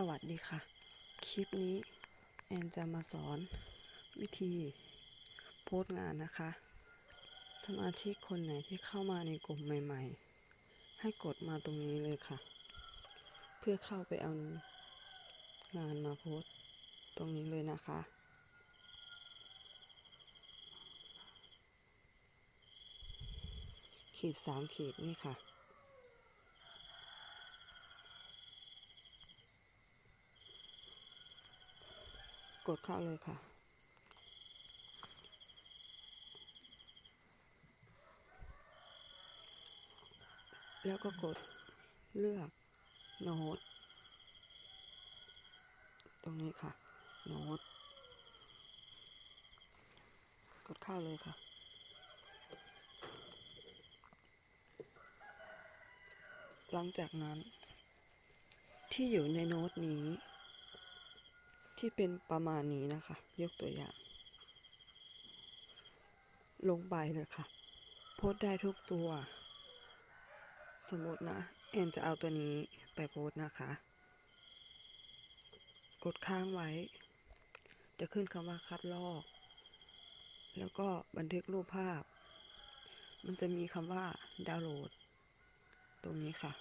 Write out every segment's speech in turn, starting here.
สวัสดีค่ะ คลิปนี้แอนจะมาสอนวิธีโพสงานนะคะ สมาชิกคนไหนที่เข้ามาในกลุ่มใหม่ ๆ ให้กดมาตรงนี้เลยค่ะ เพื่อเข้าไปเอางานมาโพสตรงนี้เลยนะคะ ขีดสามขีดนี่ค่ะ กดเข้าเลยค่ะ แล้วก็กดเลือกโน้ตตรงนี้ค่ะ โน้ตกดเข้าเลยค่ะหลังจากนั้น ที่อยู่ในโน้ตนี้ ที่เป็นประมาณนี้นะคะ ยกตัวอย่าง ลงไปเลยค่ะโพสได้ทุกตัว สมมตินะแอนจะเอาตัวนี้ไปโพสนะคะ กดค้างไว้ จะขึ้นคำว่าคัดลอก แล้วก็บันทึกรูปภาพ มันจะมีคำว่าดาวน์โหลด ตรงนี้ค่ะ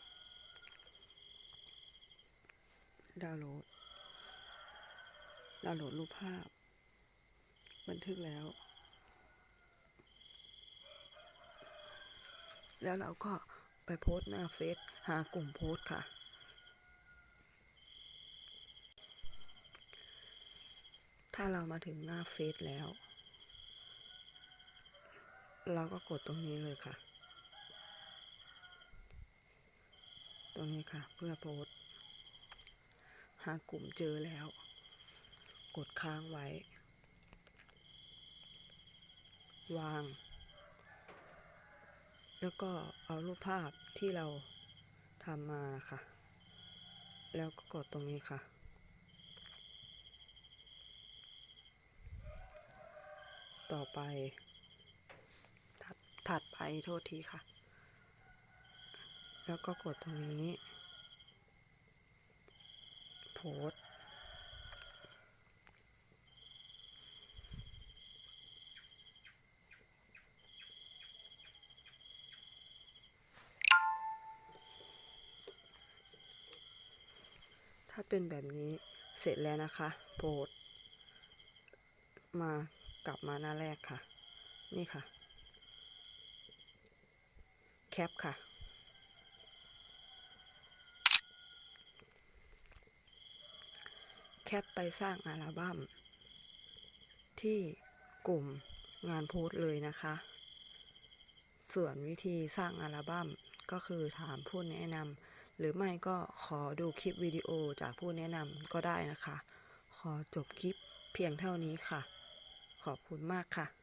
ดาวน์โหลด ดาโหลดรูปภาพ บันทึกแล้ว แล้วเราก็ไปโพสต์หน้าเฟซหากลุ่มโพสต์ค่ะ ถ้าเรามาถึงหน้าเฟซแล้ว เราก็กดตรงนี้เลยค่ะ ตรงนี้ค่ะเพื่อโพสต์หากลุ่มเจอแล้ว กดค้างไว้ วาง แล้วก็เอารูปภาพที่เราทำมานะคะ แล้วก็กดตรงนี้ค่ะ ต่อไป ถัดถัดไปโทษทีค่ะ แล้วก็กดตรงนี้ โพส เป็นแบบนี้เสร็จแล้วนะคะโพสมากลับมาหน้าแรกค่ะ นี่ค่ะ แคปค่ะ แคปไปสร้างอัลบั้มที่กลุ่มงานโพสเลยนะคะ ส่วนวิธีสร้างอัลบั้มก็คือถามผู้แนะนำ หรือไม่ก็ขอดูคลิปวิดีโอจากผู้แนะนำก็ได้นะคะ ขอจบคลิปเพียงเท่านี้ค่ะ ขอบคุณมากค่ะ